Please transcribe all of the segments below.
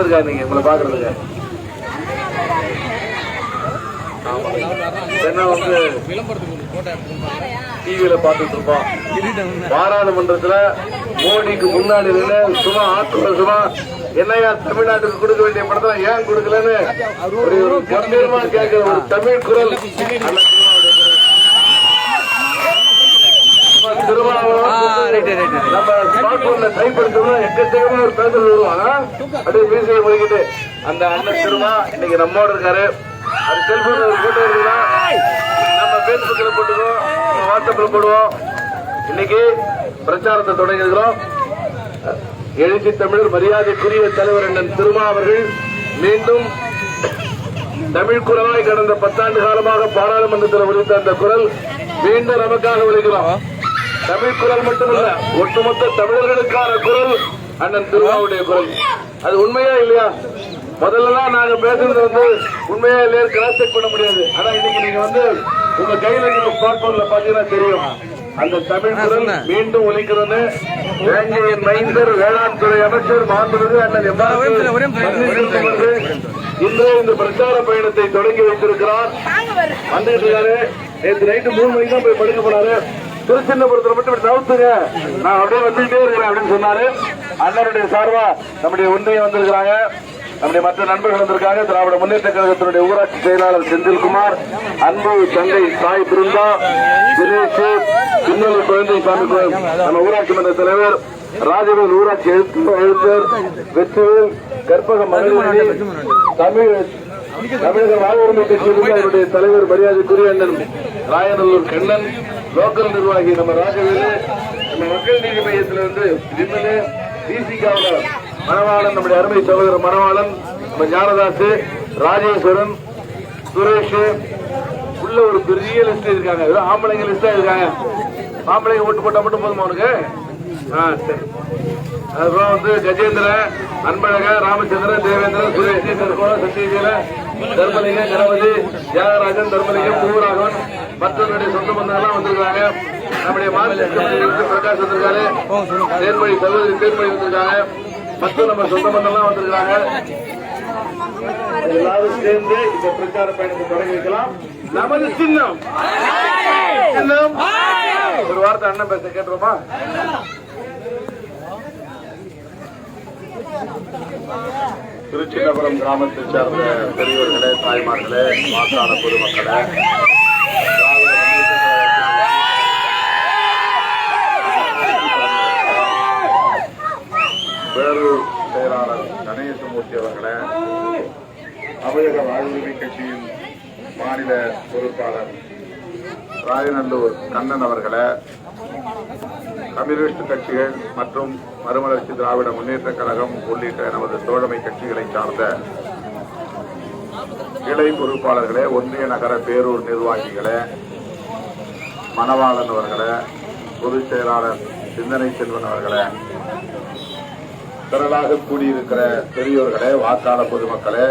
யார் வந்திருக்கா நீங்க உங்களை பாக்குறதுக்கு என்ன வந்து டிவியில பார்த்துட்டு இருப்போம். பாராளுமன்றத்துல மோடிக்கு முன்னாடி நின்று சும்மா ஆக்ரோஷமா என்னையா தமிழ்நாட்டுக்கு கொடுக்க வேண்டிய படத்தை ஏன் கொடுக்கலன்னு ஒரு ஒரு கம்பீரமா கேட்கிற ஒரு தமிழ் குரல். திருமாவளவன் நம்ம ஸ்மார்ட் போன்ல டைப் பண்ணிட்டோம்னா எக்கச்சக்கமா ஒரு பேசல் வருவாங்க. அப்படியே மீசையை முடிக்கிட்டு அந்த அண்ணன் திருமா இன்னைக்கு நம்மோட இருக்காரு. அது செல்போன் ஒரு போட்டோ இருக்குன்னா நம்ம பேஸ்புக்ல போட்டுக்குவோம் வாட்ஸ்அப்ல போடுவோம். இன்னைக்கு பிரச்சாரத்தை தொடங்கி இருக்கிறோம் எழுச்சி தமிழர் மரியாதைக்குரிய தலைவர் அண்ணன் திருமா அவர்கள் மீண்டும் தமிழ் குரலாய் கடந்த பத்தாண்டு காலமாக பாராளுமன்றத்தில் ஒலித்த அந்த குரல் மீண்டும் நமக்காக ஒலிக்கிறோம் தமிழ் குரல் மட்டுமல்ல ஒட்டுமொத்த தமிழர்களுக்கான குரல் அண்ணன் திருமாவுடைய குரல். அது உண்மையா இல்லையா? முதல்லலாம் நாங்க பேசுறது வந்து உண்மையா இல்லையா கிராஸ் செக் பண்ண முடியாது. ஆனா இன்னைக்கு நீங்க வந்து உங்க கையில நீங்க ஸ்மார்ட் போன்ல பாத்தீங்கன்னா தெரியும். அந்த தமிழ் குரல் மீண்டும் ஒலிக்கிறது வேங்கையின் மைந்தர் வேளாண் துறை அமைச்சர் மாண்புமிகு அண்ணன் இன்று இந்த பிரச்சார பயணத்தை தொடங்கி வைத்திருக்கிறார். வந்துட்டு இருக்காரு நேற்று நைட்டு மூணு மணிக்கு தான் போய் படுக்க போனாரு. திருச்சின்னபுரத்தில் மட்டும் இப்படி நவுத்துங்க நான் அப்படியே வந்துட்டே இருக்கிறேன் அப்படின்னு சொன்னாரு. அண்ணனுடைய சார்பா நம்முடைய ஒன்றியம் வந்திருக்கிறாங்க. நம்முடைய மற்ற நண்பர்கள் வந்திருக்காங்க. திராவிட முன்னேற்ற கழகத்தினுடைய ஊராட்சி செயலாளர் செந்தில்குமார் அன்பு தங்கை சாய் பிருந்தா தினேஷ் இன்னொரு குழந்தை சாமி நம்ம ஊராட்சி மன்ற தலைவர் ராஜவேல் ஊராட்சி எழுத்து எழுத்தர் வெற்றிவேல் கற்பக மகளிரணி தமிழ் தமிழக வாழ்வுரிமை கட்சியிலிருந்து அவருடைய தலைவர் மரியாதைக்குரிய அண்ணன் ராயநல்லூர் கண்ணன் லோக்கல் நிர்வாகி நம்ம ராஜவேலு நம்ம மக்கள் நீதி மையத்திலிருந்து விமலு டிசிகாவில் மணவாளன் நம்முடைய அருமை சகோதரர் மணவாளன் நம்ம ஜானதாஸ் ராஜேஸ்வரன் சுரேஷ் உள்ள ஒரு பெரிய லிஸ்ட் இருக்காங்க. ஏதோ ஆம்பளைங்க லிஸ்டா இருக்காங்க. ஆம்பளைங்க ஓட்டு போட்டா மட்டும் போதுமா உனக்கு? ஆ சரி. அதுக்கப்புறம் வந்து கஜேந்திரன் அன்பழக ராமச்சந்திரன் தேவேந்திரன் சுரேஷ் சர்கோல தர்மலிங்கம் கணபதி தியாகராஜன் தர்மலிங்கம் பூராகவன் மற்றவருடைய சொந்த பந்தங்கள்லாம் வந்திருக்காங்க. நம்முடைய மாநில பிரகாஷ் வந்திருக்காரு. தேர்மொழி சகோதரி தேர்மொழி வந்திருக்காங்க. மற்ற நம்ம சொந்த பந்தம்லாம் வந்திருக்காங்க. எல்லாரும் சேர்ந்து இந்த பிரச்சார பயணத்தை தொடங்கி வைக்கலாம். நமது சின்னம். சின்னம். ஒரு வார்த்தை அண்ணன் பேச கேட்டுருமா Thank திருச்சிதம்பரம் கிராமத்தை சேர்ந்த பெரியவர்களே தாய்மார்களே மாற்றான பொதுமக்களே. பேரூர் செயலாளர் கணேசமூர்த்தி அவர்களே தமிழக வாழ்வுரிமை கட்சியின் மாநில பொறுப்பாளர் ராயநல்லூர் கண்ணன் அவர்களே கம்யூனிஸ்ட் கட்சிகள் மற்றும் மறுமலர்ச்சி திராவிட முன்னேற்ற கழகம் உள்ளிட்ட நமது தோழமை கட்சிகளை சார்ந்த கிளை பொறுப்பாளர்களே ஒன்றிய நகர பேரூர் நிர்வாகிகளே மணவாளன் அவர்களே பொதுச் செயலாளர் சிந்தனை செல்வன் அவர்களே திரளாக கூடியிருக்கிற பெரியோர்களே வாக்காள பொதுமக்களே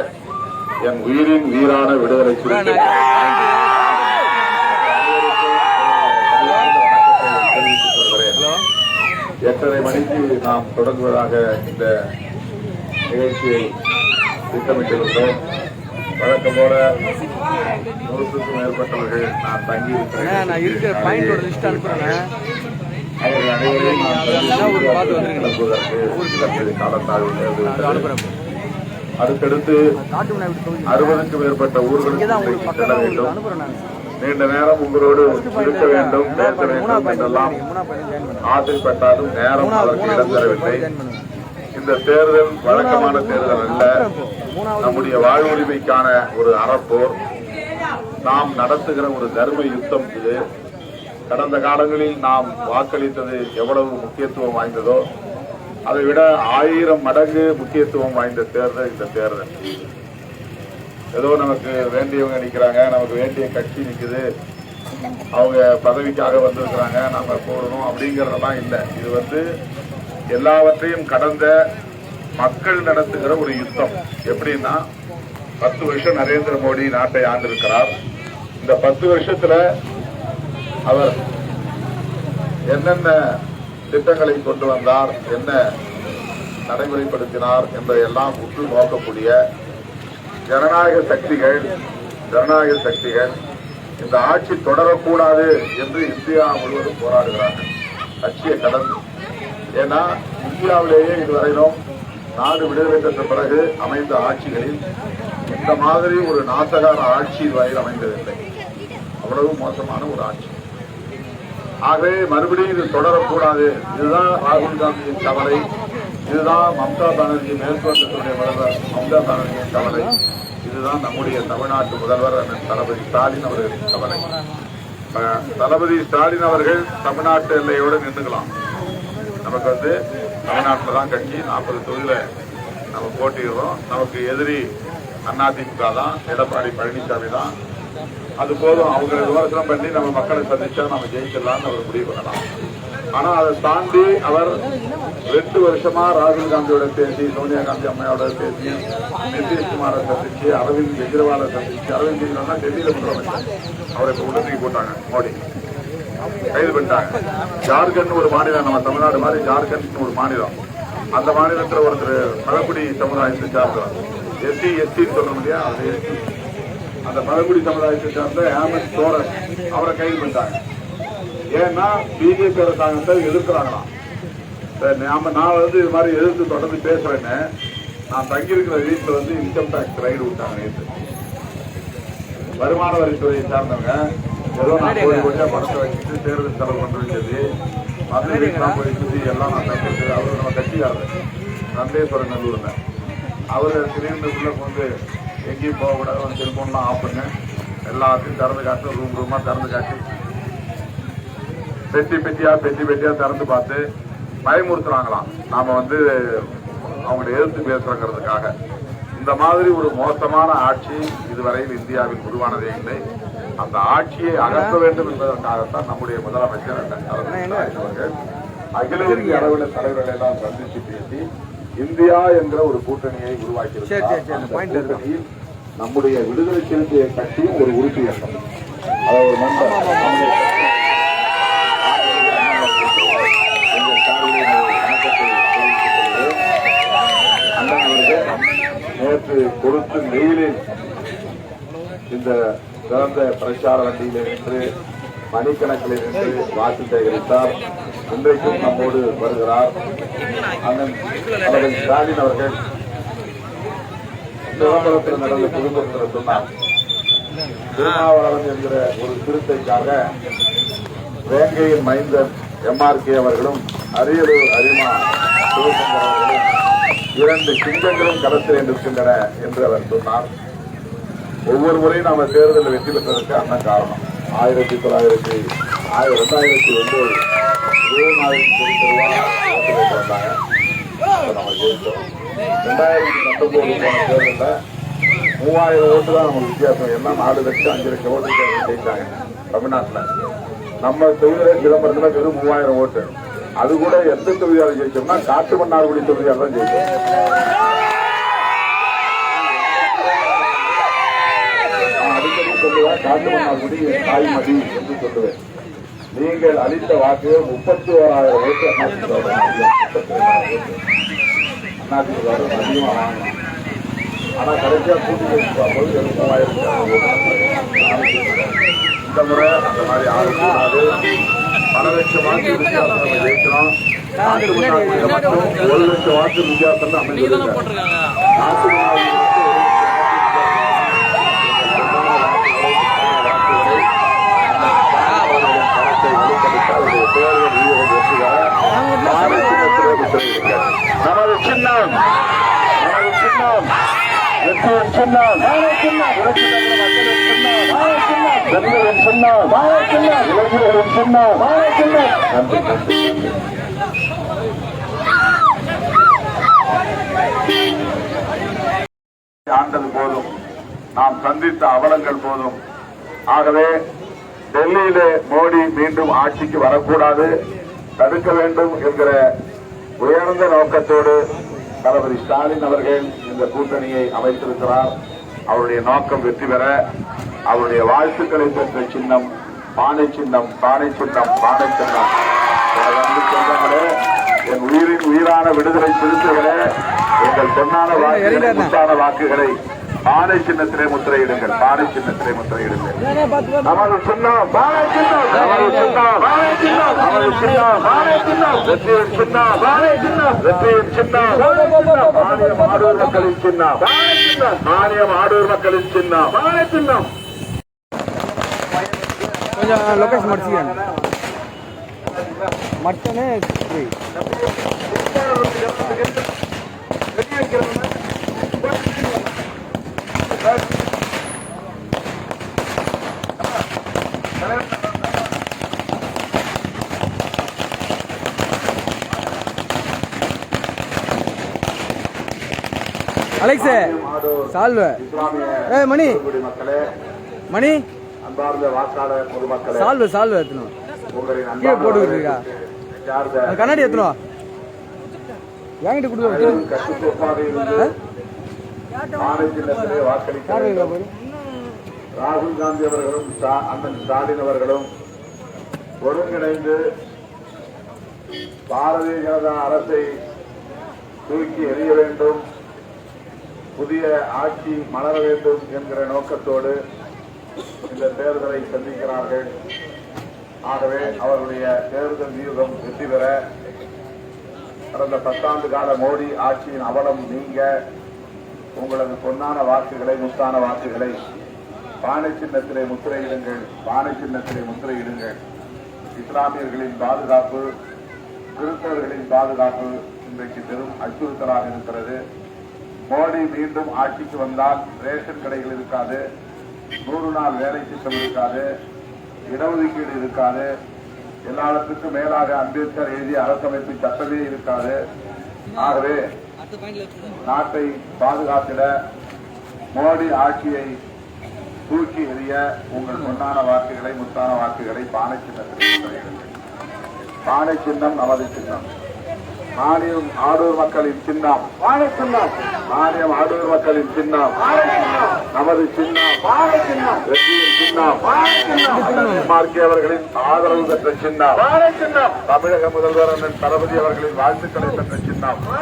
என் உயிரின் உயிரான விடுதலை சிறுத்தை எட்டரை மணிக்கு நாம் தொடங்குவதாக இந்த நிகழ்ச்சியை திட்டமிட்டிருந்தோம். வழக்கம் போல நூற்றுக்கும் மேற்பட்டவர்கள் நான் தங்கி இருக்கிறேன் நான் இருக்கிற பாயிண்டோட லிஸ்ட் அனுப்புறேன் அவர்கள் அனைவரையும் நான் காலத்தாழ்வு. அனுப்புறேன். அடுத்தடுத்து அறுபதுக்கும் மேற்பட்ட ஊர்களுக்கு செல்ல வேண்டும். நீண்ட நேரம் உங்களோடு இருக்க வேண்டும் பேச வேண்டும் என்றெல்லாம் ஆசைப்பட்டாலும் நேரம் அதற்கு இடம் தரவில்லை. இந்த தேர்தல் வழக்கமான தேர்தல் அல்ல. நம்முடைய வாழ்வுரிமைக்கான ஒரு அறப்போர். நாம் நடத்துகிற ஒரு தர்ம யுத்தம் இது. கடந்த காலங்களில் நாம் வாக்களித்தது எவ்வளவு முக்கியத்துவம் வாய்ந்ததோ அதை விட ஆயிரம் மடங்கு முக்கியத்துவம் வாய்ந்த தேர்தல் இந்த தேர்தல். ஏதோ நமக்கு வேண்டியவங்க நிற்கிறாங்க நமக்கு வேண்டிய கட்சி நிற்குது அவங்க பதவிக்காக வந்திருக்கிறாங்க நம்ம போடணும் அப்படிங்கிறதெல்லாம் இல்லை. இது வந்து எல்லாவற்றையும் கடந்த மக்கள் நடத்துகிற ஒரு யுத்தம். எப்படின்னா பத்து வருஷம் நரேந்திர மோடி நாட்டை ஆண்டிருக்கிறார். இந்த பத்து வருஷத்துல அவர் என்னென்ன திட்டங்களை கொண்டு வந்தார் என்ன நடைமுறைப்படுத்தினார் என்பதையெல்லாம் உற்று நோக்கக்கூடிய ஜனநாயக சக்திகள் ஜனநாயக சக்திகள் இந்த ஆட்சி தொடரக்கூடாது என்று இந்தியா முழுவதும் போராடுகிறார்கள். கட்சியை கடந்து. ஏன்னா இந்தியாவிலேயே இதுவரையிலும் நாடு விடுதலை பெற்ற பிறகு அமைந்த ஆட்சிகளில் இந்த மாதிரி ஒரு நாசகார ஆட்சி இதுவரையில் அமைந்ததில்லை. அவ்வளவு மோசமான ஒரு ஆட்சி. ஆகவே மறுபடியும் இது தொடரக்கூடாது. இதுதான் ராகுல் காந்தியின் கவலை. இதுதான் மம்தா பானர்ஜி மேற்கொண்டத்துடைய முதல்வர் மம்தா பானர்ஜியின் கவலை. இதுதான் நம்முடைய தமிழ்நாட்டு முதல்வர் அண்ணன் தளபதி ஸ்டாலின் அவர்களின் கவலை. தளபதி ஸ்டாலின் அவர்கள் தமிழ்நாட்டு எல்லையோடு நின்றுக்கலாம். நமக்கு வந்து தமிழ்நாட்டில் தான் கட்சி. நாற்பது தொகுதியில நம்ம போட்டிடுறோம் நமக்கு எதிரி அதிமுக தான் எடப்பாடி பழனிசாமி தான். அது போதும். அவங்களை விமர்சனம் பண்ணி நம்ம மக்களை சந்திச்சா நம்ம ஜெயிச்சிடலாம்னு அவர் முடிவு பண்ணலாம். ஆனால் அதை தாண்டி அவர் ரெண்டு வருஷமா ராகுல் காந்தியோட பேசி சோனியா காந்தி அம்மையோட பேசி நிதிஷ்குமாரை சந்திச்சு அரவிந்த் கெஜ்ரிவாலை சந்திச்சு அரவிந்த் கெஜ்ரிவால் டெல்லியில முதலமைச்சர். அவரை இப்ப உடனே போட்டாங்க மோடி. கைது பண்ணிட்டாங்க. ஜார்க்கண்ட் ஒரு மாநிலம் நம்ம தமிழ்நாடு மாதிரி ஜார்க்கண்ட் ஒரு மாநிலம். அந்த மாநிலத்தில் ஒருத்தர் பழங்குடி சமுதாயத்தை சார்ந்தவர். எஸ்சி எஸ்டின்னு சொல்றோம் இல்லையா? அது எஸ்டி. அந்த பழங்குடி சமுதாயத்தை சார்ந்த ஹேமந்த் சோரன் அவரை கைது பண்ணிட்டாங்க. ஏன்னா பிஜேபி அரசாங்கத்தை எதிர்க்கிறாங்களாம். நாம நான் வந்து இது மாதிரி எதிர்த்து தொடர்ந்து பேசுறேன்னு. நான் தங்கியிருக்கிற வீட்டுல வந்து இன்கம் டாக்ஸ் ரைடு விட்டாங்க நேற்று வருமான வரித்துறையை சார்ந்தவங்க ஏதோ நான் கோடி கோடியா பணத்தை வச்சுட்டு தேர்தல் செலவு பண்றேன்னு சொல்லி மதுரை வீட்டுலாம் போய் சுத்தி எல்லாம் நான் தங்கிட்டு அவர் நம்ம கட்சிக்காரர் நந்தேஸ்வரன் நல்லூர்ல. அவர் திடீர்னு உள்ள வந்து எங்கேயும் போகக்கூடாது. ஒரு செல்போன்லாம் ஆஃப் பண்ணு. எல்லாத்தையும் திறந்து காட்டு ரூம் ரூமா திறந்து காட்டி. பெட்டி பெட்டியா பெட்டி பெட்டியா திறந்து பார்த்து பயமுறுத்துறாங்களாம். நாம வந்து அவங்களை எதிர்த்து பேசுறங்கிறதுக்காக. இந்த மாதிரி ஒரு மோசமான ஆட்சி இதுவரையில் இந்தியாவில் உருவானதே இல்லை. அந்த ஆட்சியை அகற்ற வேண்டும் என்பதற்காகத்தான் நம்முடைய முதலமைச்சர் அவர்கள் அகில இந்திய அளவில் தலைவர்களை எல்லாம் சந்திச்சு பேசி இந்தியா என்கிற ஒரு கூட்டணியை உருவாக்கி நம்முடைய விடுதலை சிறுத்தை கட்சியும் ஒரு உறுப்பினர் அதை ஒரு நண்பர் நம்முடைய எங்கள் சார்பில் வணக்கத்தை தெரிவித்துக் கொள்கிறேன். அண்ணன் அவர்கள் கொடுத்து வெயிலில் இந்த சிறந்த பிரச்சார வண்டியிலே நின்று மணிக்கணக்கில் நின்று வாக்கு சேகரித்தார். இன்றைக்கும் நம்மோடு வருகிறார். அண்ணன் அவர்கள் ஸ்டாலின் அவர்கள் சிதம்பரத்தில் நடந்த குடும்பத்தில் சொன்னார். திருமாவளவன் என்கிற ஒரு சிறுத்தைக்காக வேங்கையின் மைந்தர் எம்ஆர்கே அவர்களும் அரியலூர் அரிமா சிவசங்கர் அவர்களும் இரண்டு சிங்கங்களும் களத்தில் இருக்கின்றன என்று அவர் சொன்னார். ஒவ்வொரு முறையும் நாம தேர்தலில் வெற்றி பெற்றதற்கு அண்ணன் காரணம். ஆயிரத்தி தொள்ளாயிரத்தி ஆயிரம் ரெண்டாயிரத்தி ஒன்பது இதே வந்தாங்க ரெண்டாயிரத்தி பத்தொன்பது தேர்தலில் மூவாயிரம் ஓட்டு தான் நமக்கு வித்தியாசம். என்ன நாலு லட்சம் அஞ்சு லட்சம் ஓட்டு வித்தியாசம் தமிழ்நாட்டில். நம்ம தொகுதியில சிதம்பரத்தில் வெறும் மூவாயிரம் ஓட்டு. அது கூட எந்த தொழிலாளர் ஜெயிச்சோம்னா காட்டு மன்னார்குடி தொழிலாளர் தான் ஜெயிச்சோம் நான் அடிக்கடி சொல்லுவேன் காட்டு மன்னார்குடி தாய்மதி என்று சொல்லுவேன். நீங்கள் அளித்த வாக்கு முப்பத்தி ஓராயிரம் ஓட்டு. அதிகமாக வாங்கலாம் ஆனா கடைசியா கூட்டி வச்சு பார்க்கும்போது இந்த முறை அந்த மாதிரி ஆரம்பிக்காது பல லட்சம் வாக்கு? வித்தியாசம் நம்ம ஜெயிக்கிறோம். ஒரு லட்சம் வாக்கு வித்தியாசம் அமைஞ்சிருக்கு நமது சின்னம் நமது சின்னம் சின்னம் சின்னம் பெண்களின் சின்னம் இளைஞர்களின் சின்னம் நன்றி நன்றி. ஆண்டது போதும். நாம் சந்தித்த அவலங்கள் போதும். ஆகவே டெல்லியிலே மோடி மீண்டும் ஆட்சிக்கு வரக்கூடாது. தடுக்க வேண்டும் என்கிற உயர்ந்த நோக்கத்தோடு தளபதி ஸ்டாலின் அவர்கள் இந்த கூட்டணியை அமைத்திருக்கிறார். அவருடைய நோக்கம் வெற்றி பெற அவருடைய வாழ்த்துக்களை பெற்ற சின்னம் பானை சின்னம் பானை சின்னம் பானை சின்னம் சொந்தங்களே என் உயிரின் உயிரான விடுதலை சிறுத்தைகளே எங்கள் பொன்னான வாக்குகளை முத்தான வாக்குகளை பானை சின்னத்திலே முத்திரையிடுங்கள் பானை சின்னத்திலே முத்திரையிடுங்கள் நமது சின்னம் பானை சின்னம் நமது சின்னம் பானை சின்னம் நமது சின்னம் பானை சின்னம் வெற்றியின் சின்னம் பானை சின்னம் வெற்றியின் சின்னம் மானியம் ஆடூர் மக்களின் சின்னம் மானியம் ஆடூர் மக்களின் சின்னம் பானை சின்னம் கொஞ்சம் லொக்கேஷன் மடிச்சுக்கேன் மட்டனே ஃப்ரீ அலெக்ஸ் சால்வ இஸ்லாமிய ஏய் மணி குடிமக்களே மணி அன்பார்ந்த வாக்காளர் பொதுமக்களே சால்வ சால்வ எத்தணும் உங்களின் கீழே போட்டுக்கிட்டு இருக்கா சார்ந்த அந்த கண்ணாடி எத்தணும் என்கிட்ட கொடுத்து கட்டுக்கோப்பாக இருந்து மாநிலத்திலே வாக்களிக்க ராகுல் காந்தி அவர்களும் அண்ணன் ஸ்டாலின் அவர்களும் ஒருங்கிணைந்து பாரதிய ஜனதா அரசை தூக்கி எறிய வேண்டும் புதிய ஆட்சி மலர வேண்டும் என்கிற நோக்கத்தோடு இந்த தேர்தலை சந்திக்கிறார்கள். ஆகவே அவர்களுடைய தேர்தல் வியூகம் வெற்றி பெற கடந்த பத்தாண்டு கால மோடி ஆட்சியின் அவலம் நீங்க உங்களது பொன்னான வாக்குகளை முத்தான வாக்குகளை பானை சின்னத்திலே முத்திரையிடுங்கள் பானை சின்னத்திலே முத்திரையிடுங்கள். இஸ்லாமியர்களின் பாதுகாப்பு கிறிஸ்தவர்களின் பாதுகாப்பு இன்றைக்கு பெரும் அச்சுறுத்தலாக இருக்கிறது. மோடி மீண்டும் ஆட்சிக்கு வந்தால் ரேஷன் கடைகள் இருக்காது. நூறு நாள் வேலை திட்டம் இருக்காது இடஒதுக்கீடு இருக்காது எல்லாத்துக்கும் மேலாக அம்பேத்கர் எழுதிய அரசமைப்பு சட்டமே இருக்காது. ஆகவே நாட்டை பாதுகாத்திட மோடி ஆட்சியை தூக்கி எறிய உங்கள் பொன்னான வாக்குகளை முத்தான வாக்குகளை பானை சின்னத்தில் பானை சின்னம் நமது சின்னம். மானியம் ஆடூர் மக்களின் சின்னம். சின்னம். மானியம் ஆடூர் மக்களின் சின்னம். நமது சின்னம். வெற்றியின் சின்னம். மார்க்கே அவர்களின் ஆதரவு பெற்ற சின்னம். தமிழக முதல்வர் அண்ணன் தளபதி அவர்களின் வாழ்த்துக்களை பெற்ற சின்னம்.